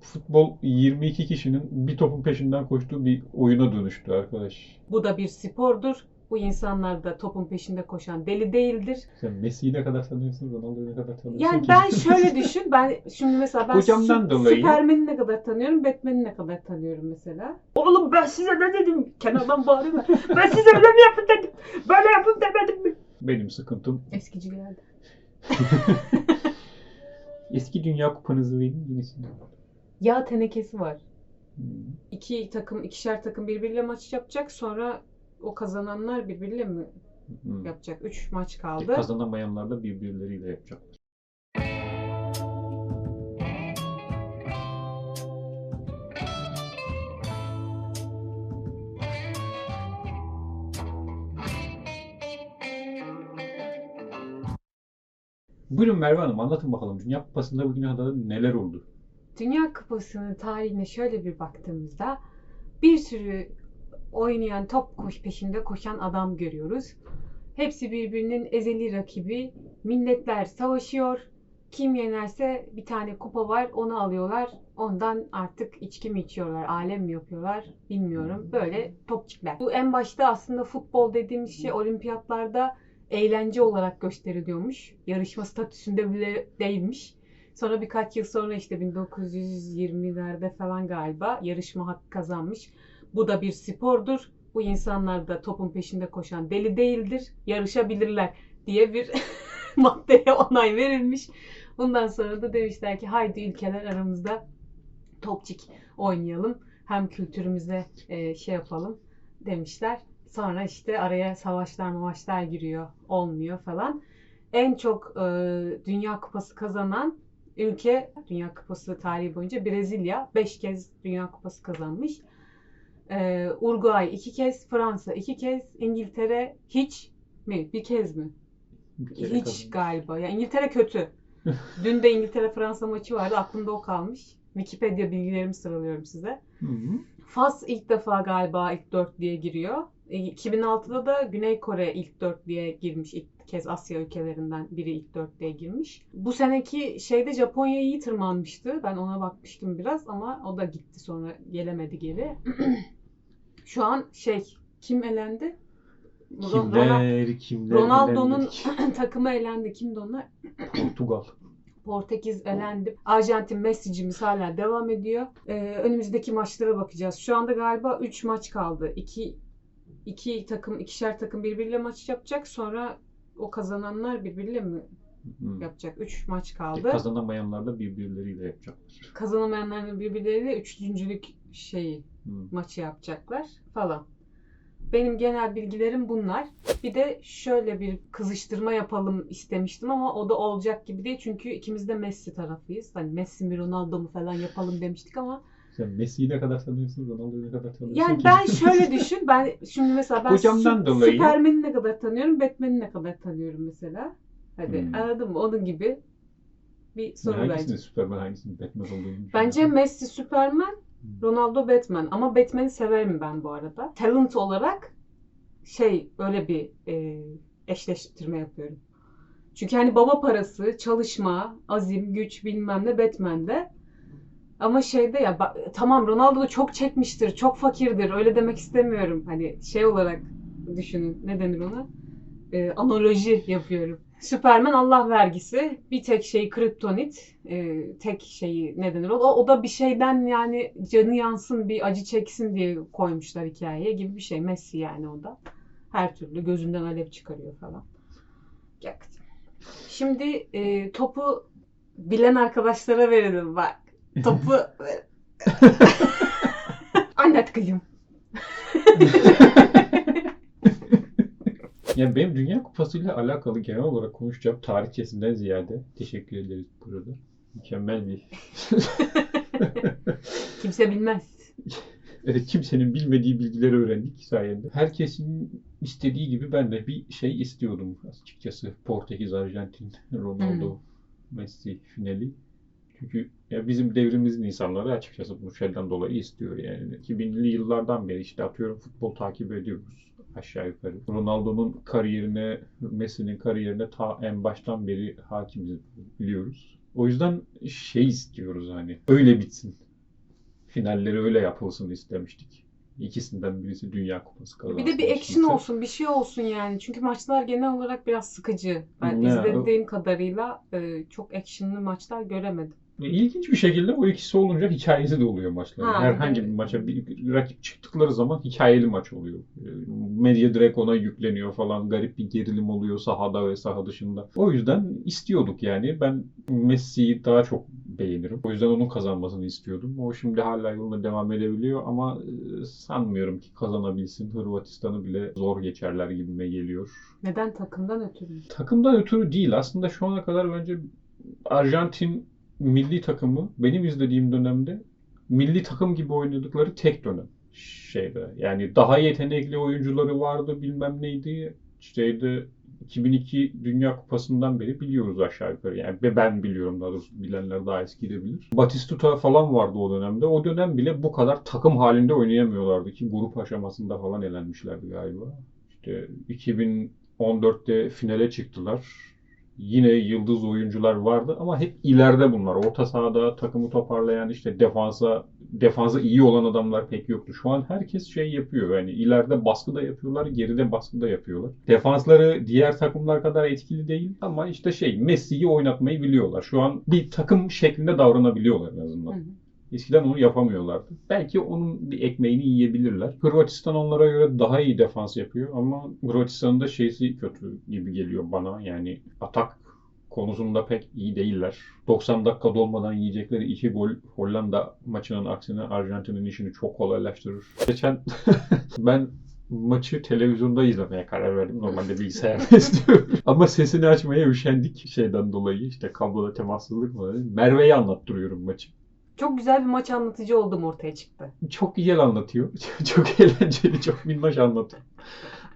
futbol 22 kişinin bir topun peşinden koştuğu bir oyuna dönüştü arkadaş. Bu da bir spordur. Bu insanlar da topun peşinde koşan deli değildir. Sen Messi'yi ne kadar tanıyorsun, Ronaldo'yu ne kadar tanıyorsun Yani ki? ben şöyle düşün. Ben şimdi mesela ben Hocamdan dolayı- Süpermen'i ne kadar tanıyorum, Batman'i ne kadar tanıyorum mesela. Oğlum ben size ne dedim? Kenardan bağırıyor. Ben size öyle mi yapın dedim. Böyle yapın demedim mi? Benim sıkıntım Eskicilerde. eski Dünya Kupanızı verin yenisini. Yağ tenekesi var. Hmm. İki takım, ikişer takım birbiriyle maç yapacak. Sonra o kazananlar birbiriyle mi Hmm. yapacak? Üç maç kaldı. Kazanamayanlar da birbirleriyle yapacaklar. Buyurun Merve Hanım anlatın bakalım Dünya Kupası'nda bugüne kadar neler oldu? Dünya Kupası'nın tarihine şöyle bir baktığımızda bir sürü oynayan top koş peşinde koşan adam görüyoruz. Hepsi birbirinin ezeli rakibi. Milletler savaşıyor. Kim yenerse bir tane kupa var onu alıyorlar. Ondan artık içki mi içiyorlar, alem mi yapıyorlar bilmiyorum. Böyle topçuklar. Bu en başta aslında futbol dediğimiz şey olimpiyatlarda eğlence olarak gösteriliyormuş. Yarışma statüsünde bile değilmiş. Sonra birkaç yıl sonra işte 1920'lerde falan galiba yarışma hakkı kazanmış. Bu da bir spordur. Bu insanlar da topun peşinde koşan deli değildir. Yarışabilirler diye bir maddeye onay verilmiş. Bundan sonra da demişler ki haydi ülkeler aramızda topçik oynayalım. Hem kültürümüze e, şey yapalım demişler. Sonra işte araya savaşlar mavaşlar giriyor. Olmuyor falan. En çok e, Dünya Kupası kazanan ülke Dünya Kupası tarihi boyunca Brezilya 5 kez Dünya Kupası kazanmış. Ee, Uruguay 2 kez, Fransa 2 kez, İngiltere hiç mi? Bir kez mi? Kere Hiç kazandı. galiba. Ya İngiltere kötü. Dün de İngiltere Fransa maçı vardı. Aklımda o kalmış. Wikipedia bilgilerimi sıralıyorum size. Hı hı. Fas ilk defa galiba ilk dörtlüğe giriyor. E, 2006'da da Güney Kore ilk dörtlüğe girmiş. İlk kez Asya ülkelerinden biri ilk dörtlüğe girmiş. Bu seneki şeyde Japonya iyi tırmanmıştı. Ben ona bakmıştım biraz ama o da gitti sonra gelemedi geri. Şu an şey kim elendi? Kimler, kimler, Ronaldo'nun takımı elendi. Kimdi onlar? Portugal. Portekiz elendi. Arjantin Messi'cimiz hala devam ediyor. Ee, önümüzdeki maçlara bakacağız. Şu anda galiba 3 maç kaldı. 2 iki takım, ikişer takım birbiriyle maç yapacak. Sonra o kazananlar birbiriyle mi Hı. yapacak? 3 maç kaldı. Kazanamayanlar da birbirleriyle yapacaklar. Kazanamayanların birbirleriyle üçüncülük şeyi Hı. maçı yapacaklar falan. Benim genel bilgilerim bunlar. Bir de şöyle bir kızıştırma yapalım istemiştim ama o da olacak gibi değil. Çünkü ikimiz de Messi tarafıyız. Hani Messi mi Ronaldo mu falan yapalım demiştik ama Sen Messi'yi ne kadar tanıyorsun, Ronaldo'yu ne kadar tanıyorsun yani ben şöyle düşün. Ben şimdi mesela ben Hocamdan dolayı- Süpermen'i ne kadar tanıyorum, Batman'i ne kadar tanıyorum mesela. Hadi Hmm. anladın mı? Onun gibi bir soru Ben hangisinin bence. Superman hangisinin Batman olduğunu. Bence Messi Süperman, Hmm. Ronaldo Batman. Ama Batman'i severim ben bu arada. Talent olarak şey öyle bir e, eşleştirme yapıyorum. Çünkü hani baba parası, çalışma, azim, güç bilmem ne Batman'de. Ama şeyde ya tamam Ronaldo çok çekmiştir, çok fakirdir. Öyle demek istemiyorum. Hani şey olarak düşünün. Ne denir ona? E, analoji yapıyorum. Süperman Allah vergisi. Bir tek şey kriptonit. E, tek şeyi ne denir? O, o da bir şeyden yani canı yansın, bir acı çeksin diye koymuşlar hikayeye gibi bir şey. Messi yani o da. Her türlü gözünden alev çıkarıyor falan. Yak. Şimdi e, topu bilen arkadaşlara verelim bak. Topu anlat kızım. Yani benim Dünya Kupası ile alakalı genel olarak konuşacağım tarihçesinden ziyade teşekkür ederiz burada. Mükemmel bir Kimse bilmez. Evet, kimsenin bilmediği bilgileri öğrendik sayende. Herkesin istediği gibi ben de bir şey istiyordum açıkçası. Portekiz, Arjantin, Ronaldo, Messi finali. Çünkü ya bizim devrimizin insanları açıkçası bu şeyden dolayı istiyor yani. 2000'li yıllardan beri işte atıyorum futbol takip ediyoruz aşağı yukarı. Ronaldo'nun kariyerine, Messi'nin kariyerine ta en baştan beri hakimiz biliyoruz. O yüzden şey istiyoruz hani öyle bitsin. finalleri öyle yapılsın istemiştik. İkisinden birisi Dünya Kupası kazansın. Bir de bir action olsun, bir şey olsun yani. Çünkü maçlar genel olarak biraz sıkıcı. Ben Ne? izlediğim kadarıyla e, çok actionlı maçlar göremedim. İlginç bir şekilde o ikisi olunca hikayesi de oluyor maçların. Ha, Herhangi evet. bir maça bir, rakip çıktıkları zaman hikayeli maç oluyor. Ee, Medya direkt ona yükleniyor falan. Garip bir gerilim oluyor sahada ve saha dışında. O yüzden istiyorduk yani. Ben Messi'yi daha çok beğenirim. O yüzden onun kazanmasını istiyordum. O şimdi hala yoluna devam edebiliyor ama e, sanmıyorum ki kazanabilsin. Hırvatistan'ı bile zor geçerler gibime geliyor. Neden takımdan ötürü? Takımdan ötürü değil. Aslında şu ana kadar bence Arjantin milli takımı benim izlediğim dönemde milli takım gibi oynadıkları tek dönem şeyde. Yani daha yetenekli oyuncuları vardı bilmem neydi. Şeyde 2002 Dünya Kupası'ndan beri biliyoruz aşağı yukarı. Yani ve ben biliyorum daha doğrusu bilenler daha eski de bilir. Batistuta falan vardı o dönemde. O dönem bile bu kadar takım halinde oynayamıyorlardı ki grup aşamasında falan elenmişlerdi galiba. İşte 2014'te finale çıktılar. Yine yıldız oyuncular vardı ama hep ileride bunlar. Orta sahada takımı toparlayan işte defansa defansa iyi olan adamlar pek yoktu. Şu an herkes şey yapıyor. Yani ileride baskı da yapıyorlar, geride baskı da yapıyorlar. Defansları diğer takımlar kadar etkili değil ama işte şey Messi'yi oynatmayı biliyorlar. Şu an bir takım şeklinde davranabiliyorlar en azından. Hı hı. Eskiden onu yapamıyorlardı. Belki onun bir ekmeğini yiyebilirler. Hırvatistan onlara göre daha iyi defans yapıyor ama Hırvatistan'ın da şeysi kötü gibi geliyor bana. Yani atak konusunda pek iyi değiller. 90 dakika dolmadan yiyecekleri iki gol Hollanda maçının aksine Arjantin'in işini çok kolaylaştırır. Geçen ben maçı televizyonda izlemeye karar verdim. Normalde bilgisayarda izliyorum. Ama sesini açmaya üşendik şeyden dolayı. işte kabloda temassızlık var. Merve'ye anlattırıyorum maçı. Çok güzel bir maç anlatıcı oldum ortaya çıktı. çok güzel anlatıyor. çok eğlenceli, çok minnoş anlatıyor.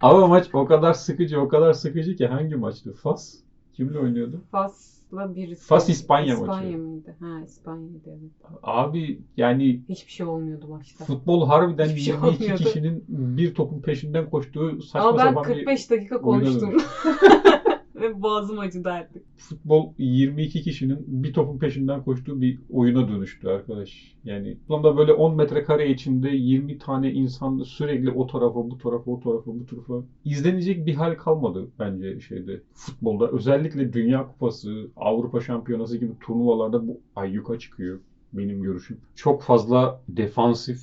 Ama maç o kadar sıkıcı, o kadar sıkıcı ki hangi maçtı? Fas? Kimle oynuyordu? Fas'la birisi. Fas İspanya İspanya maçı. mıydı? Ha İspanya'ydı evet. Abi yani Hiçbir şey olmuyordu maçta. futbol harbiden Hiçbir şey 22 olmuyordu. kişinin bir topun peşinden koştuğu saçma Ama ben sapan bir 45 dakika konuştum. Ve boğazım acıdı artık. futbol 22 kişinin bir topun peşinden koştuğu bir oyuna dönüştü arkadaş. Yani sonunda böyle 10 metrekare içinde 20 tane insan sürekli o tarafa, bu tarafa, o tarafa, bu tarafa. İzlenecek bir hal kalmadı bence şeyde futbolda. Özellikle Dünya Kupası, Avrupa Şampiyonası gibi turnuvalarda bu ayyuka çıkıyor benim görüşüm. Çok fazla defansif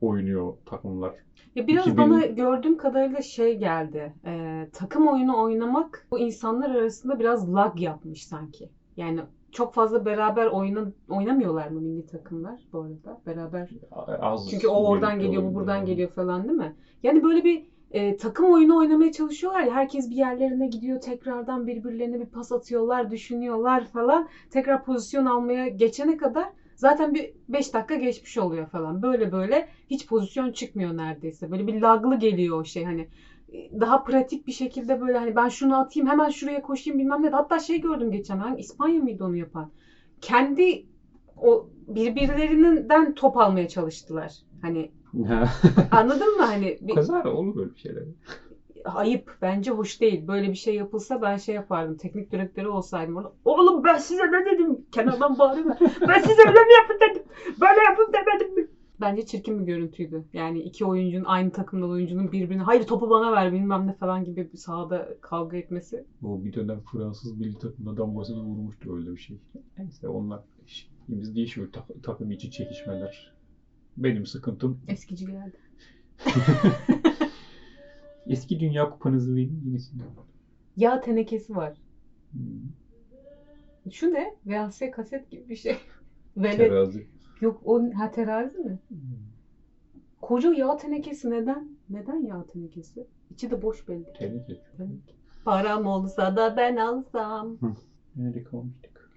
oynuyor takımlar. Ya biraz 2000 bana gördüğüm kadarıyla şey geldi. Ee, takım oyunu oynamak bu insanlar arasında biraz lag yapmış sanki. Yani çok fazla beraber oyna, oynamıyorlar mı milli takımlar bu arada? Beraber. Az Çünkü o oradan geliyor, bu buradan geliyor falan değil mi? Yani böyle bir e, takım oyunu oynamaya çalışıyorlar ya. Herkes bir yerlerine gidiyor. Tekrardan birbirlerine bir pas atıyorlar, düşünüyorlar falan. Tekrar pozisyon almaya geçene kadar zaten bir 5 dakika geçmiş oluyor falan. Böyle böyle hiç pozisyon çıkmıyor neredeyse. Böyle bir laglı geliyor o şey hani daha pratik bir şekilde böyle hani ben şunu atayım hemen şuraya koşayım bilmem ne. Hatta şey gördüm geçen hangi İspanya mıydı onu yapan? Kendi o birbirlerinden top almaya çalıştılar. Hani anladın mı hani bir, Kazar olur böyle bir şeyler. Ayıp bence hoş değil. Böyle bir şey yapılsa ben şey yapardım. Teknik direktörü olsaydım orada. Oğlum ben size ne dedim? Kenardan bağırıyor. Ben size öyle mi yapın dedim. Böyle yapın demedim mi? Bence çirkin bir görüntüydü. Yani iki oyuncunun aynı takımdan oyuncunun birbirine hayır topu bana ver bilmem ne falan gibi bir sahada kavga etmesi. O bir dönem Fransız milli takımına damgasını vurmuştu öyle bir şey. Neyse onlar biz değişiyor tak- takım içi çekişmeler. Benim sıkıntım Eskici geldi. eski Dünya Kupanızı verin yenisini. Yağ tenekesi var. Hmm. Şu ne? VHS kaset gibi bir şey. Vele... Terazi. Yok o ha terazi mi? Hmm. Koca yağ tenekesi neden? Neden yağ tenekesi? İçi de boş belli. Teneke. Param olsa da ben alsam. Nerede kalmıştık?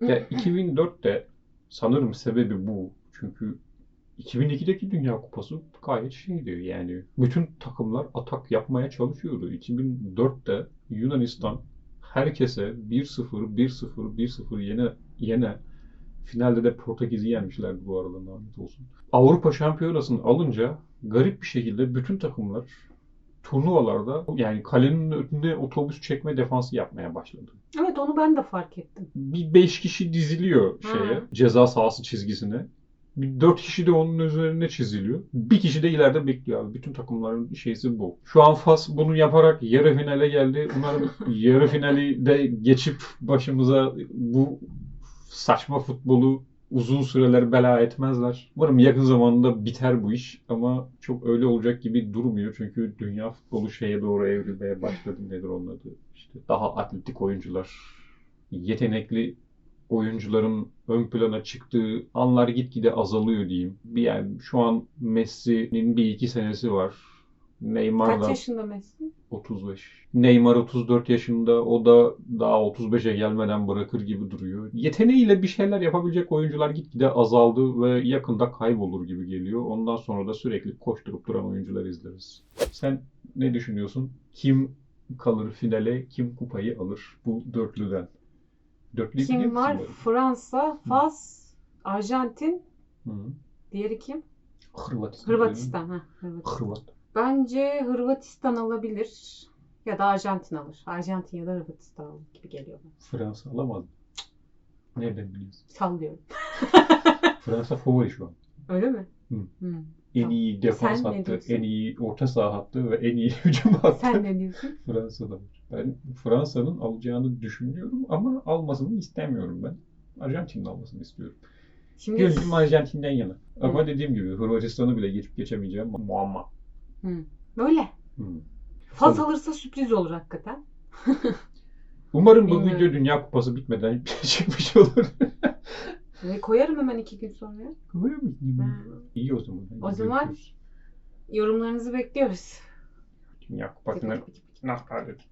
Ya 2004'te sanırım sebebi bu. Çünkü 2002'deki Dünya Kupası gayet şeydi yani. Bütün takımlar atak yapmaya çalışıyordu. 2004'te Yunanistan herkese 1-0, 1-0, 1-0 yene, yene finalde de Portekiz'i yenmişlerdi bu arada lanet olsun. Avrupa Şampiyonası'nı alınca garip bir şekilde bütün takımlar turnuvalarda yani kalenin önünde otobüs çekme defansı yapmaya başladı Evet onu ben de fark ettim. bir beş kişi diziliyor şeye, Ha. ceza sahası çizgisine. Dört kişi de onun üzerine çiziliyor. Bir kişi de ileride bekliyor abi. Bütün takımların şeysi bu. Şu an Fas bunu yaparak yarı finale geldi. Umarım yarı finali de geçip başımıza bu saçma futbolu uzun süreler bela etmezler. Umarım yakın zamanda biter bu iş ama çok öyle olacak gibi durmuyor. Çünkü dünya futbolu şeye doğru evrilmeye başladı. Nedir onun adı? İşte daha atletik oyuncular, yetenekli oyuncuların ön plana çıktığı anlar gitgide azalıyor diyeyim. Yani şu an Messi'nin bir iki senesi var. Neymar Kaç da yaşında Messi? 35. Neymar 34 yaşında. O da daha 35'e gelmeden bırakır gibi duruyor. Yeteneğiyle bir şeyler yapabilecek oyuncular gitgide azaldı ve yakında kaybolur gibi geliyor. Ondan sonra da sürekli koşturup duran oyuncular izleriz. Sen ne düşünüyorsun? Kim kalır finale, kim kupayı alır bu dörtlüden? Biliyor Kim musun var? böyle? Fransa, Fas, Arjantin. Hı. Diğeri kim? Hırvatistan. Hırvatistan. Ha, Hırvatistan. Hırvat. Bence Hırvatistan alabilir. Ya da Arjantin alır. Arjantin ya da Hırvatistan alır gibi geliyor bana. Fransa alamaz. Nereden biliyorsun? Sallıyorum. Fransa favori şu an. Öyle mi? Hı. Hı. En Tamam. iyi defans Sen hattı, en iyi orta saha hattı ve en iyi hücum hattı Sen ne diyorsun? Fransa'da var. Ben Fransa'nın alacağını düşünüyorum ama almasını istemiyorum ben. Arjantin'in almasını istiyorum. Şimdi Gönlüm Arjantin'den yana. Ama dediğim gibi Hırvatistan'ı bile geçip geçemeyeceğim muamma. Hı. böyle. Hı. Fas Tabii. alırsa sürpriz olur hakikaten. Umarım bu video Dünya Kupası bitmeden çıkmış olur. Ve koyarım hemen iki gün sonra. Mi? Hı. İyi o zaman. O zaman-. Yorumlarınızı bekliyoruz. Dünya Kupası'nı nasıl halledin?